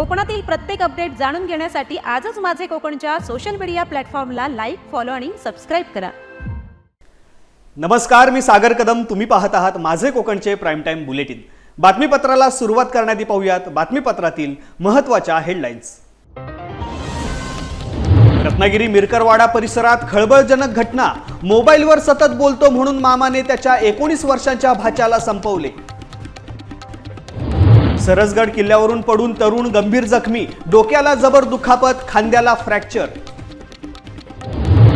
कोकणातील प्रत्येक अपडेट जाणून घेण्यासाठी आजच माझे कोकणच्या सोशल मीडिया प्लॅटफॉर्मला लाईक फॉलो आणि सबस्क्राईब करा. नमस्कार मी सागर कदम. तुम्ही पाहत आहात माझे कोकणचे प्राईम टाईम बुलेटिन बातमीपत्राला सुरुवात करण्याआधी पाहूयात बातमीपत्रातील महत्त्वाच्या हेडलाईन्स रत्नागिरी मिरकरवाडा परिसरात खळबळजनक घटना. मोबाईलवर सतत बोलतो म्हणून मामाने त्याच्या एकोणीस वर्षांच्या भाच्याला संपवले. सरसगड किल्ल्यावरून पडून तरुण गंभीर जखमी डोक्याला जबर दुखापत खांद्याला फ्रॅक्चर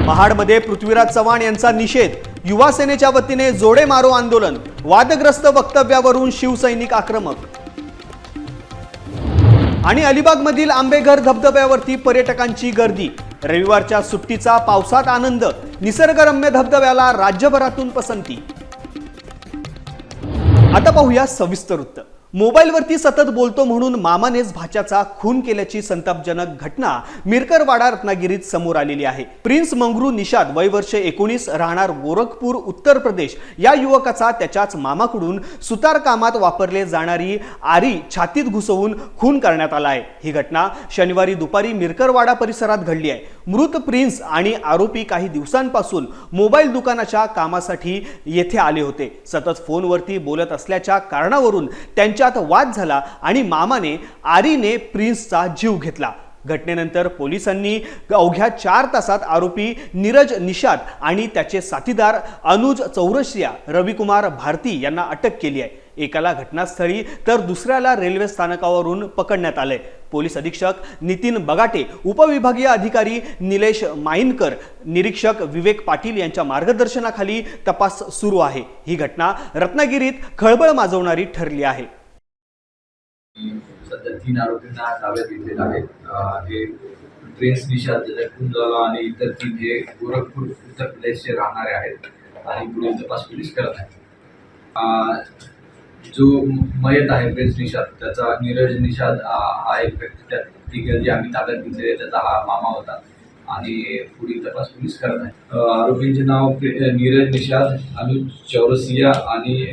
महाडमध्ये पृथ्वीराज चव्हाण यांचा निषेध युवा सेनेच्या वतीने जोडे मारो आंदोलन वादग्रस्त वक्तव्यावरून शिवसैनिक आक्रमक. आणि अलिबागमधील आंबेघर धबधब्यावरती पर्यटकांची गर्दी. रविवारच्या सुट्टीचा पावसात आनंद निसर्गरम्य धबधब्याला राज्यभरातून पसंती. आता पाहूया सविस्तर वृत्त मोबाईलवरती सतत बोलतो म्हणून मामानेच भाच्याचा खून केल्याची संतापजनक घटना मिरकरवाडा रत्नागिरीत समोर आलेली आहे. प्रिन्स मंगरू निषाद वय वर्ष एकोणीस राहणार गोरखपूर उत्तर प्रदेश. या युवकाचा त्याच्याच मामाकडून सुतार कामात वापरले जाणारी आरी छातीत घुसवून खून करण्यात आला आहे. ही घटना शनिवारी दुपारी मिरकरवाडा परिसरात घडली आहे. मृत प्रिन्स आणि आरोपी काही दिवसांपासून मोबाईल दुकानाच्या कामासाठी येथे आले होते. सतत फोनवरती बोलत असल्याच्या कारणावरून त्यांच्या त्यांच्यात वाद झाला आणि मामाने आरीने प्रिन्सचा जीव घेतला. घटनेनंतर पोलिसांनी अवघ्या चार तासात आरोपी नीरज निषाद आणि त्याचे साथीदार अनुज चौरसिया रविकुमार भारती यांना अटक केली आहे. एकाला घटनास्थळी तर दुसऱ्याला रेल्वे स्थानकावरून पकडण्यात आलंय. पोलीस अधीक्षक नितीन बगाटे उपविभागीय अधिकारी निलेश माईनकर निरीक्षक विवेक पाटील यांच्या मार्गदर्शनाखाली तपास सुरू आहे. ही घटना रत्नागिरीत खळबळ माजवणारी ठरली आहे. सध्या तीन आरोपींना ताब्यात घेतलेलं आहे हे प्रिन्स निषाद ज्याचा झाला आणि इतर तीन हे गोरखपूर उत्तर प्रदेशचे राहणारे आहेत आणि पुढील तपास पोलीस करत आहेत. जो मयत आहे प्रिन्स निषाद त्याचा नीरज निषाद हा एक व्यक्ती त्या तिघे जे आम्ही ताब्यात घेतलेले त्याचा हा मामा होता आणि पुढील तपास पोलीस करत आहेत. आरोपींचे नाव नीरज निषाद अनुज चौरसिया आणि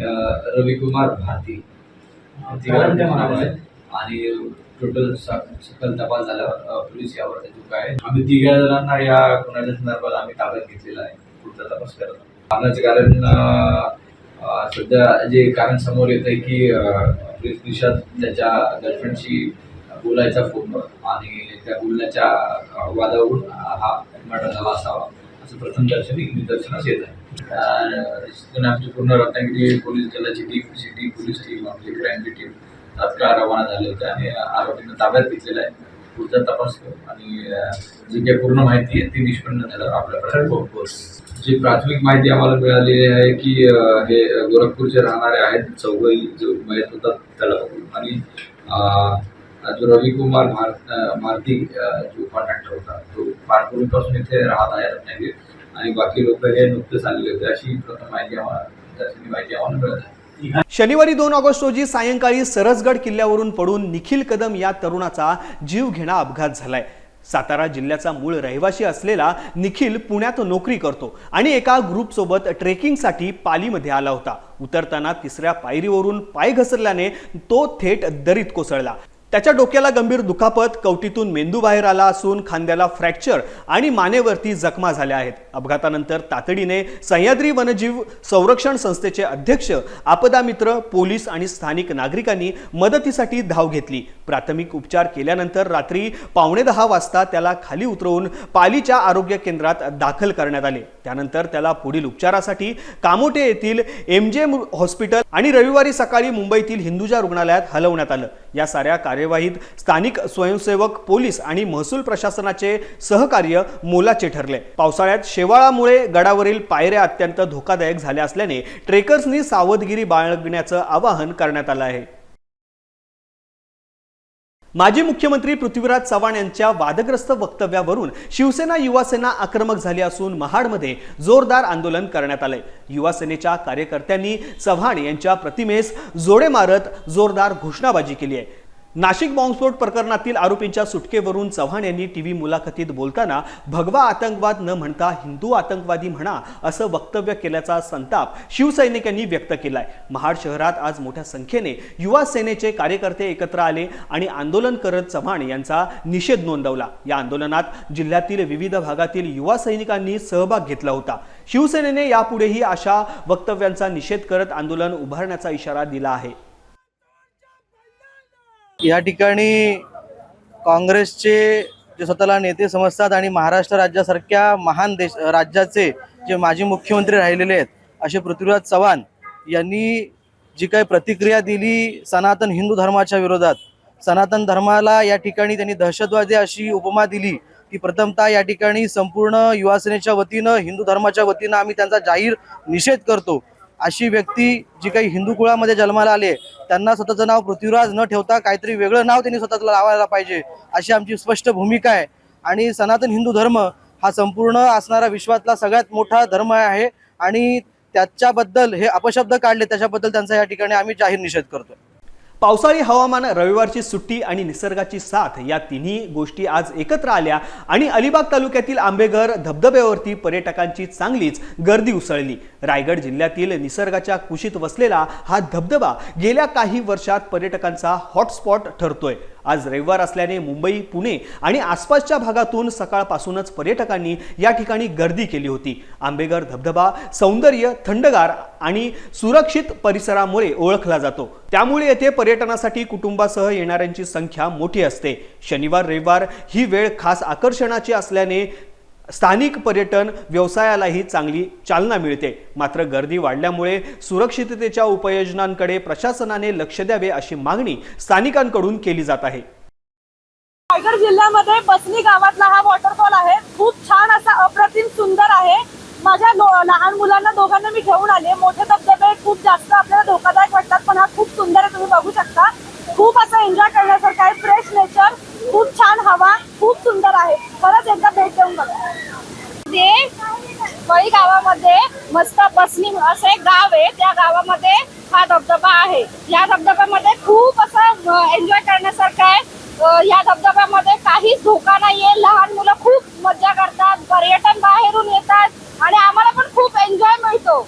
रविकुमार भारती आणि टोटल सकल तपास झाल्यावर पोलीस यावर अचूक आहे आम्ही तिघ्या जणांना या गुन्ह्याच्या संदर्भात आम्ही ताब्यात घेतलेला आहे. पुढचा तपास करत आहोत. कारण सध्या जे कारण समोर येत आहे की अ, निषाद त्याच्या गर्लफ्रेंडशी बोलायचा फोनवर आणि त्या बोलण्याच्या वादावरून हा मर्डर झाला असावा. असं प्रथम दर्शनी निदर्शनास येत आहे. आमची पूर्ण रत्नागिरी पोलीस दलाची टीम सिटी पोलीस टीम आपली क्राईमची टीम तात्काळ रवाना झाले होते आणि आरोपींना ताब्यात घेतलेला आहे. पुढचा तपास करू आणि जी काही पूर्ण माहिती आहे ती निष्पन्न झाल्यावर आपल्याकडे पोहोचवू. जी प्राथमिक माहिती आम्हाला मिळालेली आहे की हे गोरखपूरचे राहणारे आहेत चौघही जो मयत होता त्याला आणि जो रविकुमार भार भारती जो कॉन्ट्रॅक्टर होता तो फार इथे राहत आहे रत्नागिरीत आणि बाकी लोक हे नुकतेच आलेले होते. अशी प्रथम माहिती आम्हाला माहिती आम्हाला मिळत आहे शनिवारी दोन ऑगस्ट रोजी सायंकाळी सरसगड किल्ल्यावरून पडून निखिल कदम या तरुणाचा जीव घेणा अपघात झालाय. सातारा जिल्ह्याचा मूळ रहिवासी असलेला निखिल पुण्यात नोकरी करतो आणि एका ग्रुपसोबत ट्रेकिंगसाठी पालीमध्ये आला होता. उतरताना तिसऱ्या पायरीवरून पाय घसरल्याने तो थेट दरीत कोसळला. त्याच्या डोक्याला गंभीर दुखापत कवटीतून मेंदू बाहेर आला असून खांद्याला फ्रॅक्चर आणि मानेवरती जखमा झाल्या आहेत. अपघातानंतर तातडीने सह्याद्री वनजीव संरक्षण संस्थेचे अध्यक्ष आपदा मित्र पोलीस आणि स्थानिक नागरिकांनी मदतीसाठी धाव घेतली. प्राथमिक उपचार केल्यानंतर रात्री पावणे दहा वाजता त्याला खाली उतरवून पालीच्या आरोग्य केंद्रात दाखल करण्यात आले. त्यानंतर त्याला पुढील उपचारासाठी कामोटे येथील एम जे हॉस्पिटल आणि रविवारी सकाळी मुंबईतील हिंदुजा रुग्णालयात हलवण्यात आलं. या साऱ्या कार्यवाहीत स्थानिक स्वयंसेवक पोलीस आणि महसूल प्रशासनाचे सहकार्य मोलाचे ठरले. पावसाळ्यात शेवाळामुळे गडावरील पायऱ्या अत्यंत धोकादायक झाल्या असल्याने ट्रेकर्सनी सावधगिरी बाळगण्याचं आवाहन करण्यात आलं आहे. माजी मुख्यमंत्री पृथ्वीराज चव्हाण यांच्या वादग्रस्त वक्तव्यावरून शिवसेना युवासेना आक्रमक झाली असून महाडमध्ये जोरदार आंदोलन करण्यात आलंय. युवासेनेच्या कार्यकर्त्यांनी चव्हाण यांच्या प्रतिमेस जोडे मारत जोरदार घोषणाबाजी केली आहे. नाशिक बॉम्बस्फोट प्रकरणातील आरोपींच्या सुटकेवरून चव्हाण यांनी टीव्ही मुलाखतीत बोलताना भगवा आतंकवाद न म्हणता हिंदू आतंकवादी म्हणा असं वक्तव्य केल्याचा संताप शिवसैनिकांनी व्यक्त केलाय. महाड शहरात आज मोठ्या संख्येने युवा सेनेचे कार्यकर्ते एकत्र आले आणि आंदोलन करत चव्हाण यांचा निषेध नोंदवला. या आंदोलनात जिल्ह्यातील विविध भागातील युवा सैनिकांनी सहभाग घेतला होता. शिवसेनेने यापुढेही अशा वक्तव्यांचा निषेध करत आंदोलन उभारण्याचा इशारा दिला आहे. या ठिकाणी काँग्रेसचे जे स्वतःला नेते समजतात आणि महाराष्ट्र राज्यासारख्या महान देश राज्याचे जे माजी मुख्यमंत्री राहिलेले आहेत असे पृथ्वीराज चव्हाण यांनी जी काही प्रतिक्रिया दिली सनातन हिंदू धर्माच्या विरोधात सनातन धर्माला या ठिकाणी त्यांनी दहशतवादी अशी उपमा दिली की प्रथमतः या ठिकाणी संपूर्ण युवासेनेच्या वतीनं हिंदू धर्माच्या वतीनं आम्ही त्यांचा जाहीर निषेध करतो. अशी व्यक्ती जी काही हिंदू कुळामध्ये जन्माला आले त्यांना स्वतःचं नाव पृथ्वीराज न ठेवता काहीतरी वेगळं नाव त्यांनी स्वतःला लावायला पाहिजे अशी आमची स्पष्ट भूमिका आहे. आणि सनातन हिंदू धर्म हा संपूर्ण असणारा विश्वातला सगळ्यात मोठा धर्म आहे. आणि त्याच्याबद्दल हे अपशब्द काढले त्याच्याबद्दल त्यांचा या ठिकाणी आम्ही जाहीर निषेध करतो पावसाळी हवामान रविवारची सुट्टी आणि निसर्गाची साथ या तिन्ही गोष्टी आज एकत्र आल्या आणि अलिबाग तालुक्यातील आंबेघर धबधब्यावरती पर्यटकांची चांगलीच गर्दी उसळली. रायगड जिल्ह्यातील निसर्गाच्या कुशीत वसलेला हा धबधबा गेल्या काही वर्षात पर्यटकांचा हॉटस्पॉट ठरतोय. आज रविवार असल्याने मुंबई पुणे आणि आसपासच्या भागातून सकाळपासूनच पर्यटकांनी या ठिकाणी गर्दी केली होती. आंबेघर धबधबा सौंदर्य थंडगार आणि सुरक्षित परिसरामुळे ओळखला जातो. त्यामुळे येथे पर्यटनासाठी कुटुंबासह येणाऱ्यांची संख्या मोठी असते. शनिवार रविवार ही वेळ खास आकर्षणाची असल्याने स्थानिक पर्यटन व्यवसायालाही चांगली चालना मिळते. मात्र गर्दी वाढल्यामुळे सुरक्षिततेच्या उपाययोजनांकडे प्रशासनाने लक्ष द्यावे अशी मागणी स्थानिकांकडून केली जात आहे. रायगड जिल्ह्यामध्ये बसनी गावातला हा वॉटरफॉल आहे. खूप छान असा अप्रतिम सुंदर आहे. माझ्या लहान मुलांना दोघांना मी घेऊन आले. मोठे धबधबे खूप जास्त आपल्याला धोकादायक वाटतात पण हा खूप सुंदर आहे तुम्ही बघू शकता. खूप असं एन्जॉय करण्यासारखं आहे. फ्रेश नेचर खूप छान हवा खूप सुंदर आहे. परत एकदा भेट देऊन बघा. ते बळी गावामध्ये मस्त बसनी असं एक गाव आहे. त्या गावामध्ये हा धबधबा आहे. या धबधब्यामध्ये खूप असं एन्जॉय करण्यासारखं आहे. या धबधब्यामध्ये काहीच धोका नाहीये. लहान मुलं खूप मजा करतात. पर्यटन बाहेरून येतात आणि आम्हाला पण खूप एन्जॉय मिळतो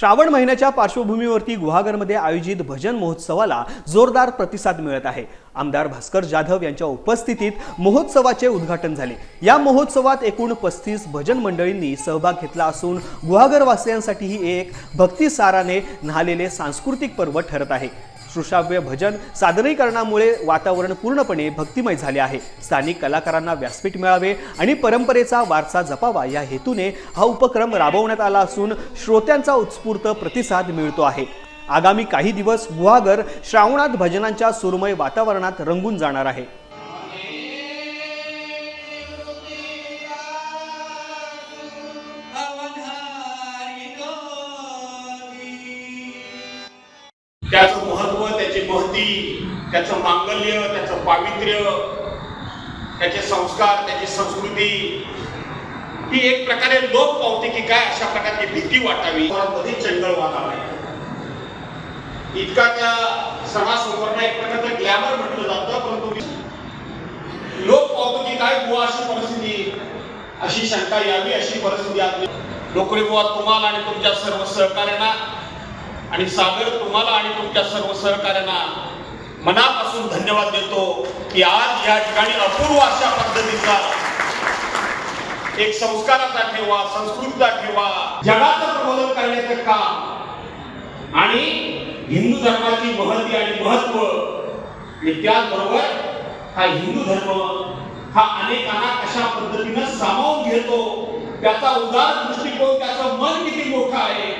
श्रावण महिन्याच्या पार्श्वभूमीवरती गुहागरमध्ये आयोजित भजन महोत्सवाला जोरदार प्रतिसाद मिळत आहे. आमदार भास्कर जाधव यांच्या उपस्थितीत महोत्सवाचे उद्घाटन झाले. या महोत्सवात एकूण पस्तीस भजन मंडळींनी सहभाग घेतला असून गुहागरवासियांसाठी ही एक भक्तिसाराने न्हालेले सांस्कृतिक पर्व ठरत आहे. सुश्राव्य भजन सादरीकरणामुळे वातावरण पूर्णपणे भक्तिमय झाले आहे. स्थानिक कलाकारांना व्यासपीठ मिळावे आणि परंपरेचा वारसा जपावा या हेतूने हा उपक्रम राबवण्यात आला असून श्रोत्यांचा उत्स्फूर्त प्रतिसाद मिळतो आहे. आगामी काही दिवस गुहागर श्रावणात भजनांच्या सुरमय वातावरणात रंगून जाणार आहे. त्याचं मांगल्य त्याचं पावित्र्य त्याचे संस्कार त्याची संस्कृती ही एक प्रकारे लोप पावते की काय अशा प्रकारची भीती वाटावी. मध्ये चंगळवाद आलाय इतका त्या सणासमोर एक प्रकारचं ग्लॅमर म्हटलं जातं परंतु लोक पावतो की काय बुवा अशी परिस्थिती अशी शंका यावी अशी परिस्थिती आज नोकरी बुवा तुम्हाला आणि तुमच्या सर्व सहकार्यांना आणि सागर तुम्हाला आणि तुमच्या सर्व सहकार्यांना मनापासून धन्यवाद देतो की आज या ठिकाणी अपूर्व अशा पद्धतीचा एक संस्काराचा ठेवा संस्कृतीचा ठेवा जगाचं प्रबोधन करण्याचं काम आणि हिंदू धर्माची महती आणि महत्त्व आणि त्याचबरोबर हा हिंदू धर्म हा अनेकांना कशा पद्धतीनं सामावून घेतो त्याचा उदार दृष्टिकोन त्याचं मन किती मोठं आहे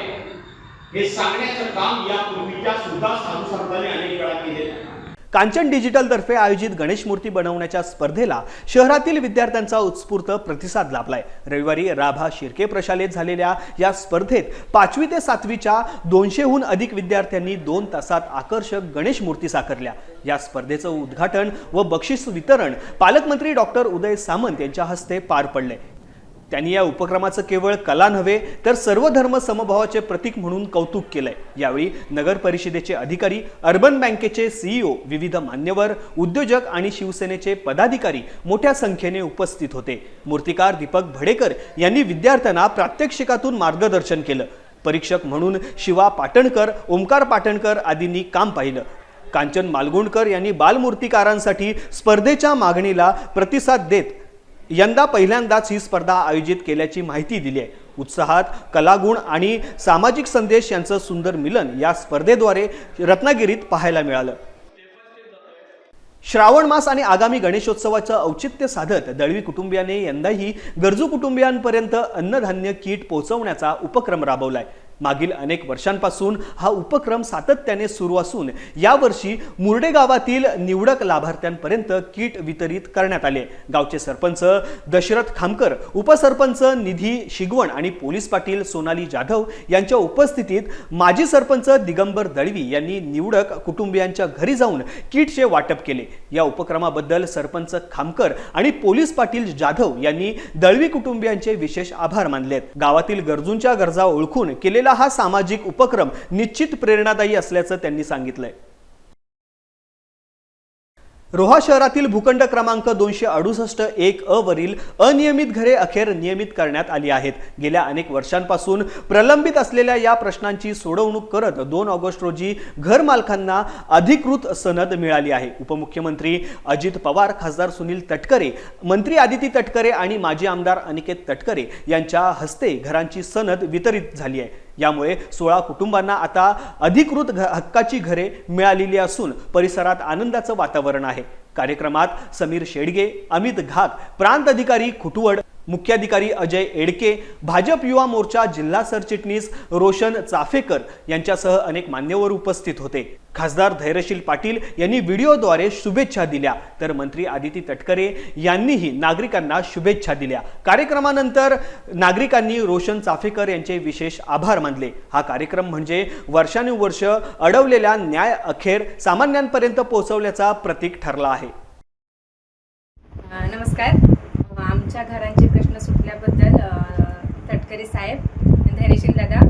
हे सांगण्याचं काम या पूर्वीच्या सुद्धा साधू संतांनी अनेक वेळा केलेलं आहे. कांचन डिजिटलतर्फे आयोजित गणेश मूर्ती बनवण्याच्या स्पर्धेला शहरातील विद्यार्थ्यांचा उत्स्फूर्त प्रतिसाद लाभलाय. रविवारी राभा शिर्के प्रशालेत झालेल्या या स्पर्धेत पाचवी ते सातवीच्या दोनशेहून अधिक विद्यार्थ्यांनी दोन तासात आकर्षक गणेश मूर्ती साकारल्या. या स्पर्धेचं उद्घाटन व बक्षीस वितरण पालकमंत्री डॉक्टर उदय सामंत यांच्या हस्ते पार पडले त्यांनी या उपक्रमाचं केवळ कला नव्हे तर सर्व धर्म समभावाचे प्रतीक म्हणून कौतुक केलंय. यावेळी नगर परिषदेचे अधिकारी अर्बन बँकेचे सीईओ विविध मान्यवर उद्योजक आणि शिवसेनेचे पदाधिकारी मोठ्या संख्येने उपस्थित होते. मूर्तिकार दीपक भडेकर यांनी विद्यार्थ्यांना प्रात्यक्षिकातून मार्गदर्शन केलं. परीक्षक म्हणून शिवा पाटणकर ओमकार पाटणकर आदींनी काम पाहिलं. कांचन मालगुंडकर यांनी बालमूर्तिकारांसाठी स्पर्धेच्या मागणीला प्रतिसाद देत यंदा पहिल्यांदाच ही स्पर्धा आयोजित केल्याची माहिती दिली आहे उत्साहात कलागुण आणि सामाजिक संदेश यांचं सुंदर मिलन या स्पर्धेद्वारे रत्नागिरीत पाहायला मिळालं. श्रावण मास आणि आगामी गणेशोत्सवाचं औचित्य साधत दळवी कुटुंबियाने यंदाही गरजू कुटुंबियांपर्यंत अन्नधान्य किट पोहोचवण्याचा उपक्रम राबवलाय. मागील अनेक वर्षांपासून हा उपक्रम सातत्याने सुरू असून यावर्षी मुर्डे गावातील निवडक लाभार्थ्यांपर्यंत किट वितरित करण्यात आले. गावचे सरपंच दशरथ खामकर उपसरपंच निधी शिगवण आणि पोलीस पाटील सोनाली जाधव यांच्या उपस्थितीत माजी सरपंच दिगंबर दळवी यांनी निवडक कुटुंबियांच्या घरी जाऊन किटचे वाटप केले. या उपक्रमाबद्दल सरपंच खामकर आणि पोलीस पाटील जाधव यांनी दळवी कुटुंबियांचे विशेष आभार मानलेत. गावातील गरजूंच्या गरजा ओळखून केलेला हा सामाजिक उपक्रम निश्चित प्रेरणादायी असल्याचं त्यांनी सांगितलंय. रोहा शहरातील भूखंड क्रमांक दोनशे अडुसष्ट एक अ वरील अनियमित घरे अखेर नियमित करण्यात आली आहेत. गेल्या अनेक वर्षांपासून प्रलंबित असलेल्या या प्रश्नांची सोडवणूक करत दोन ऑगस्ट रोजी घर मालकांना अधिकृत सनद मिळाली आहे. उपमुख्यमंत्री अजित पवार खासदार सुनील तटकरे मंत्री आदिती तटकरे आणि माजी आमदार अनिकेत तटकरे यांच्या हस्ते घरांची सनद वितरित झाली आहे. यामुळे सोळा कुटुंबांना आता अधिकृत घ- हक्काची घरे मिळालेली असून परिसरात आनंदाचं वातावरण आहे. कार्यक्रमात समीर शेडगे अमित घाक प्रांत अधिकारी खुटवड मुख्याधिकारी अजय एडके भाजप युवा मोर्चा जिल्हा सरचिटणीस रोशन चाफेकर यांच्यासह अनेक मान्यवर उपस्थित होते. खासदार धैर्यशील पाटील यांनी व्हिडिओद्वारे शुभेच्छा दिल्या. तर मंत्री आदिती तटकरे यांनीही नागरिकांना शुभेच्छा दिल्या. कार्यक्रमानंतर नागरिकांनी रोशन चाफेकर यांचे विशेष आभार मानले. हा कार्यक्रम म्हणजे वर्षानुवर्ष अडवलेल्या न्याय अखेर सामान्यांपर्यंत पोहोचवल्याचा प्रतीक ठरला आहे. नमस्कार. आमच्या घरांचे प्रश्न तटकरे साहेब धैर्यशील दादा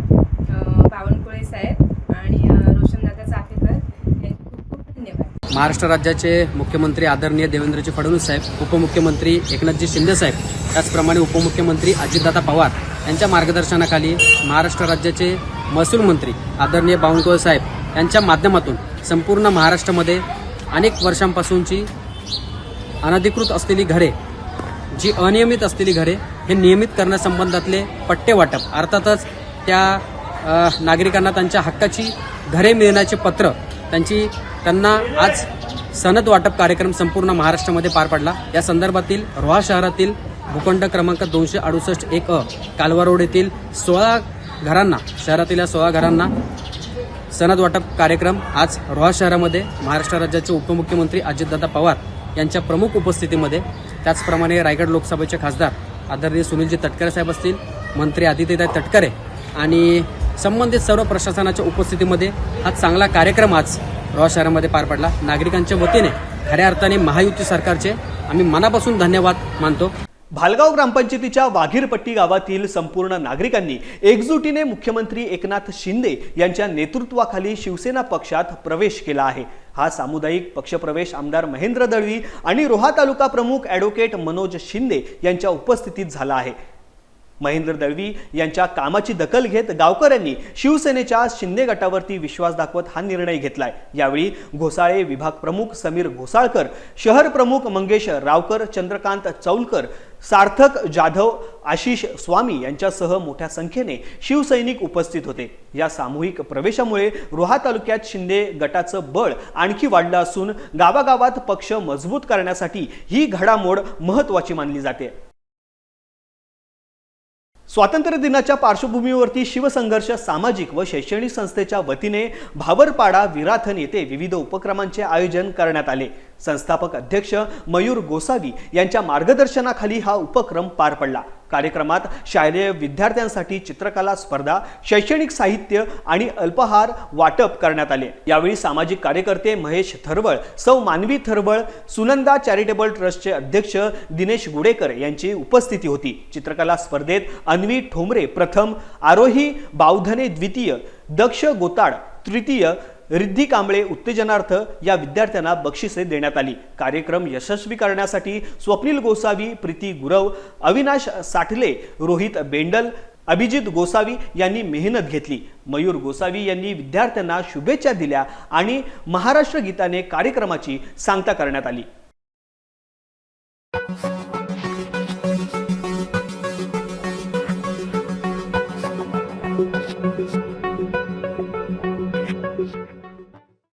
बावनकुळे साहेब आणि रोशनदादा चाफेकर यांचे खूप खूप धन्यवाद. महाराष्ट्र राज्याचे मुख्यमंत्री आदरणीय देवेंद्रजी फडणवीस साहेब उपमुख्यमंत्री एकनाथजी शिंदे साहेब त्याचप्रमाणे उपमुख्यमंत्री अजितदादा पवार यांच्या मार्गदर्शनाखाली महाराष्ट्र राज्याचे महसूल मंत्री आदरणीय बावनकुळे साहेब यांच्या माध्यमातून संपूर्ण महाराष्ट्रामध्ये अनेक वर्षांपासूनची अनधिकृत असलेली घरे जी अनियमित असलेली घरे हे नियमित करण्यासंबंधातले पट्टे वाटप अर्थातच त्या नागरिकांना त्यांच्या हक्काची घरे मिळण्याचे पत्र त्यांची त्यांना आज सनद वाटप कार्यक्रम संपूर्ण महाराष्ट्रामध्ये पार पडला. या संदर्भातील रोहा शहरातील भूखंड क्रमांक दोनशे अडुसष्ट एक अ कालवा रोड येथील सोळा घरांना शहरातील या सोळा घरांना सनद वाटप कार्यक्रम आज रोहा शहरामध्ये महाराष्ट्र राज्याचे उपमुख्यमंत्री अजितदादा पवार यांच्या प्रमुख उपस्थितीमध्ये त्याचप्रमाणे रायगड लोकसभेचे खासदार आदरणीय सुनीलजी तटकरे साहेब असतील मंत्री आदित्यदा तटकरे आणि संबंधित सर्व प्रशासनाच्या उपस्थितीमध्ये हा चांगला कार्यक्रम आज रोहा शहरामध्ये पार पडला. नागरिकांच्या वतीने खऱ्या अर्थाने महायुती सरकारचे आम्ही मनापासून धन्यवाद मानतो. भालगाव ग्रामपंचायतीच्या वाघीरपट्टी गावातील संपूर्ण नागरिकांनी एकजुटीने मुख्यमंत्री एकनाथ शिंदे यांच्या नेतृत्वाखाली शिवसेना पक्षात प्रवेश केला आहे. हा सामुदायिक पक्षप्रवेश आमदार महेंद्र दळवी आणि रोहा तालुका प्रमुख ॲडव्होकेट मनोज शिंदे यांच्या उपस्थितीत झाला आहे. महेंद्र दळवी यांच्या कामाची दखल घेत गावकऱ्यांनी शिवसेनेच्या शिंदे गटावरती विश्वास दाखवत हा निर्णय घेतलाय. यावेळी घोसाळे विभाग प्रमुख समीर घोसाळकर शहर प्रमुख मंगेश रावकर चंद्रकांत चौलकर सार्थक जाधव आशिष स्वामी यांच्यासह मोठ्या संख्येने शिवसैनिक उपस्थित होते. या सामूहिक प्रवेशामुळे रोहा तालुक्यात शिंदे गटाचं बळ आणखी वाढलं असून गावागावात पक्ष मजबूत करण्यासाठी ही घडामोड महत्वाची मानली जाते. स्वातंत्र्य दिनाच्या पार्श्वभूमीवरती शिवसंघर्ष सामाजिक व शैक्षणिक संस्थेच्या वतीने भावरपाडा विराथन येथे विविध उपक्रमांचे आयोजन करण्यात आले. संस्थापक अध्यक्ष मयूर गोसावी यांच्या मार्गदर्शनाखाली हा उपक्रम पार पडला. कार्यक्रमात शालेय विद्यार्थ्यांसाठी चित्रकला स्पर्धा शैक्षणिक साहित्य आणि अल्पहार वाटप करण्यात आले. यावेळी सामाजिक कार्यकर्ते महेश थरवळ सौ मानवी थरवळ सुनंदा चॅरिटेबल ट्रस्टचे अध्यक्ष दिनेश गुडेकर यांची उपस्थिती होती. चित्रकला स्पर्धेत अन्वी ठोंबरे प्रथम आरोही बावधने द्वितीय दक्ष गोताड तृतीय रिद्धी कांबळे उत्तेजनार्थ या विद्यार्थ्यांना बक्षिसे देण्यात आली. कार्यक्रम यशस्वी करण्यासाठी स्वप्नील गोसावी प्रीती गुरव अविनाश साठले रोहित बेंडल अभिजित गोसावी यांनी मेहनत घेतली. मयूर गोसावी यांनी विद्यार्थ्यांना शुभेच्छा दिल्या आणि महाराष्ट्र गीताने कार्यक्रमाची सांगता करण्यात आली.